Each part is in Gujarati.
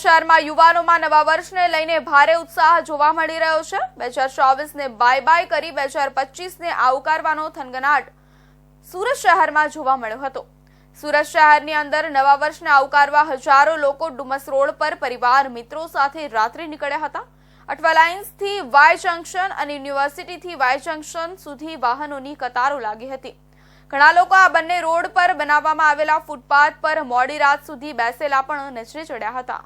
શહેરમાં યુવાનોમાં નવા વર્ષને લઈને ભારે ઉત્સાહ જોવા મળી રહ્યો છે. બે હજાર ચોવીસને બાય બાય કરી બે હજાર પચીસને આવકારવાનો થનગનાટ સુરત શહેરમાં જોવા મળ્યો હતો. સુરત શહેરની અંદર નવા વર્ષને આવકારવા હજારો લોકો ડુમસ રોડ પર પરિવાર, મિત્રો સાથે રાત્રે નીકળ્યા હતા. અઠવા લાઇન્સથી વાય જંકશન અને યુનિવર્સિટીથી વાય જંકશન સુધી વાહનોની કતારો લાગી હતી. ઘણા લોકો આ બંને રોડ પર બનાવવામાં આવેલા ફૂટપાથ પર મોડી રાત સુધી બેસેલા પણ નજરે ચડ્યા હતા.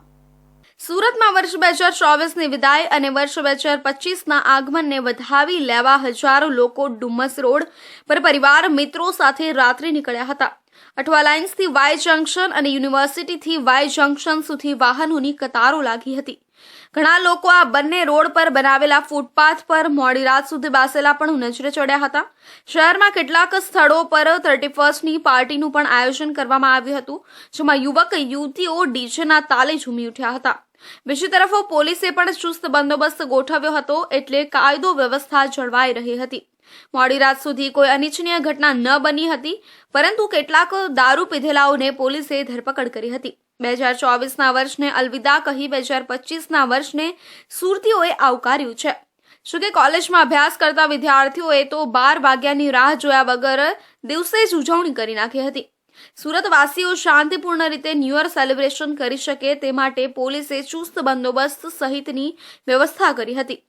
સુરતમાં વર્ષ બે હજાર ચોવીસની વિદાય અને વર્ષ બે હજાર પચીસના આગમનને વધાવી લેવા હજારો લોકો ડુમ્મસ રોડ પર પરિવાર, મિત્રો સાથે રાત્રે નીકળ્યા હતા. અઠવા લાઇન્સથી વાય જંકશન અને યુનિવર્સિટીથી વાય જંકશન સુધી વાહનોની કતારો લાગી હતી. ઘણા લોકો આ બંને રોડ પર બનાવેલા ફૂટપાથ પર મોડી રાત સુધી બાસેલા પણ નજરે ચડ્યા હતા. શહેરમાં કેટલાક સ્થળો પર થર્ટી ફર્સ્ટની પાર્ટીનું પણ આયોજન કરવામાં આવ્યું હતું, જેમાં યુવક, યુવતીઓ ડીજેના તાલે ઝૂમી ઉઠ્યા હતા. બીજી તરફ પોલીસે પણ ચુસ્ત બંદોબસ્ત ગોઠવ્યો હતો, એટલે કાયદો વ્યવસ્થા જળવાઈ રહી હતી. મોડી રાત સુધી કોઈ અનિચ્છનીય ઘટના ન બની હતી, પરંતુ કેટલાક દારૂ પીધેલાઓને પોલીસે ધરપકડ કરી હતી. બે હજાર ચોવીસના વર્ષને અલવિદા કહી બે હજાર પચીસના વર્ષને સુરતીઓએ આવકાર્યું છે. શું કે કોલેજમાં અભ્યાસ કરતા વિદ્યાર્થીઓએ તો બાર વાગ્યાની રાહ જોયા વગર દિવસે જ ઉજવણી કરી નાખી હતી. સુરતવાસીઓ શાંતિપૂર્ણ રીતે ન્યૂ યર સેલિબ્રેશન કરી શકે તે માટે પોલીસે ચુસ્ત બંદોબસ્ત સહિતની વ્યવસ્થા કરી હતી.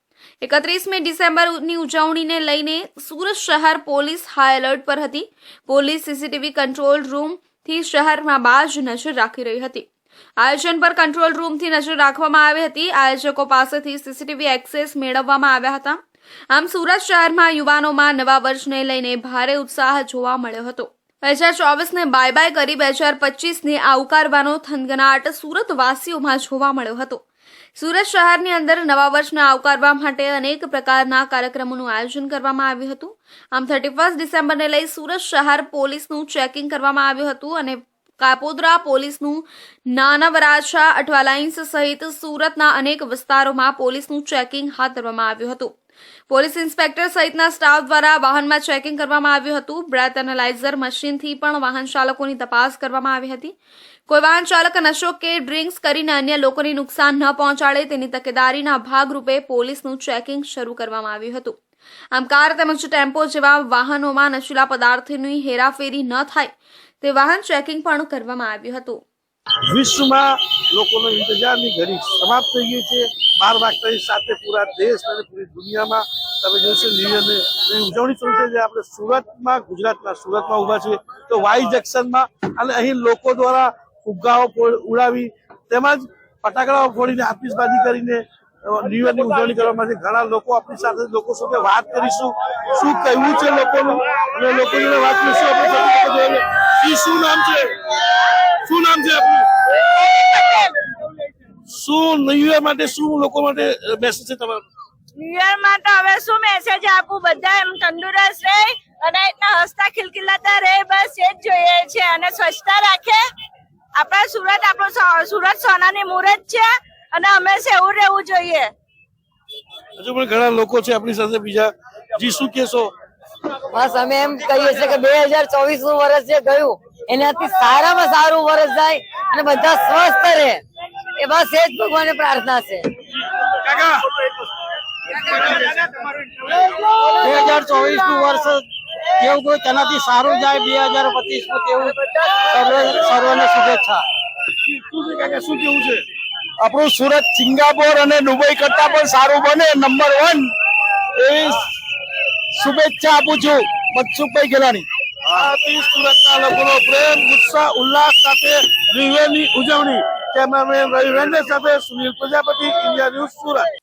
એકત્રીસમી ડિસેમ્બરની ઉજવણીને લઈને સુરત શહેર પોલીસ હાઈ એલર્ટ પર હતી. પોલીસ સીસીટીવી કંટ્રોલ રૂમથી શહેરમાં બાજ નજર રાખી રહી હતી. આયોજન પર કંટ્રોલ રૂમથી નજર રાખવામાં આવી હતી. આયોજકો પાસેથી સીસીટીવી એક્સેસ મેળવવામાં આવ્યા હતા. આમ સુરત શહેરમાં યુવાનોમાં નવા વર્ષને લઈને ભારે ઉત્સાહ જોવા મળ્યો હતો. બે હજાર ચોવીસને બાય બાય કરી બે હજાર પચીસને આવકારવાનો થનગનાટ સુરતવાસીઓમાં જોવા મળ્યો હતો. સુરત શહેરની અંદર નવા વર્ષને આવકારવા માટે અનેક પ્રકારના કાર્યક્રમોનું આયોજન કરવામાં આવ્યું હતું. આમ થર્ટી ફર્સ્ટ ડિસેમ્બરને લઈ સુરત શહેર પોલીસનું ચેકિંગ કરવામાં આવ્યું હતું અને કાપોદ્રા પોલીસનું નાના વરાછા અઠવા લાઇન્સ સહિત સુરતના અનેક વિસ્તારોમાં પોલીસનું ચેકિંગ હાથ ધરવામાં આવ્યું હતું. પોલીસ ઇન્સ્પેક્ટર સહિતના સ્ટાફ દ્વારા વાહનમાં ચેકિંગ કરવામાં આવ્યું હતું. બ્રેથ એનાલાઇઝર મશીનથી પણ વાહન ચાલકોની તપાસ કરવામાં આવી હતી. કોઈ વાહન ચાલક નશો કે ડ્રિંક્સ કરીને અન્ય લોકોને નુકસાન ન પહોંચાડે તેની તકેદારીના ભાગરૂપે પોલીસનું ચેકિંગ શરૂ કરવામાં આવ્યું હતું. આમ કાર તેમજ ટેમ્પો જેવા વાહનોમાં નશીલા પદાર્થોની હેરાફેરી ન થાય તે વાહન ચેકિંગ પણ કરવામાં આવ્યું હતું. વિશ્વમાં લોકોનો ઇંતજારની ઘડી સમાપ્ત થઈ ગઈ છે. બાર વાગતાની સાથે પૂરા દેશ અને પૂરી દુનિયામાં તમે જોશો ન્યૂ ઉજવણી શરૂ થઈ છે. આપણે સુરતમાં ગુજરાતના સુરતમાં ઊભા છીએ. તો વાઈ જંકશનમાં અને અહીં લોકો દ્વારા ફુગ્ગાઓ ઉડાવી તેમજ ફટાકડાઓ ફોડીને આતિશબાજી કરીને ન્યૂ ઇયરની ઉજવણી કરવામાં છે ઘણા લોકો આપણી સાથે, લોકો સાથે વાત કરીશું. શું કહેવું છે લોકોનું? અને લોકો જોડે વાત કરીશું. આપણે શું નામ છે? શું નામ છે? શું ન્યુ યર માટે શું લોકો માટે મેસેજ છે તમારો? ન્યુ યર માટે હવે શું મેસેજ આપું? બધા એમ તંદુરસ્ત રહે અને એટલા હસતા ખિલખિલાતા રહે બસ એ જ જોઈએ છે. અને સ્વચ્છતા રાખે. આપણા સુરત આપણું સુરત સોનાની મુહૂર્ત છે અને હંમેશા એવું રહેવું જોઈએ. હજુ પણ ઘણા લોકો છે આપણી સાથે બીજા. જી શું કહેશો? બસ અમે એમ કહીએ છીએ કે બે હજાર ચોવીસનું વર્ષ જે ગયું એનાથી સારામાં સારું વર્ષ જાય અને બધા સ્વસ્થ રહે. એ બસ એ જ ભગવાન પ્રાર્થના છે. બે હજાર ચોવીસનું વર્ષ કેવું કોઈ તેનાથી સારું જાય બે હજાર પચીસનું તેવું સર્વે સર્વને શુભેચ્છા. શું કેવું છે આપણું સુરત સિંગાપોર અને દુબઈ કરતા પણ સારું બને. Number one. એ શુભેચ્છા આપું છું મનસુખભાઈ હતી સુરતના લોકોનો પ્રેમ ગુસ્સા ઉલ્લાસ સાથે ન્યુ ઉજવણી. કેમેરામેન રવિ વેન્ડર સાથે સુનિલ પ્રજાપતિ ઇન્ડિયા ન્યૂઝ સુરત.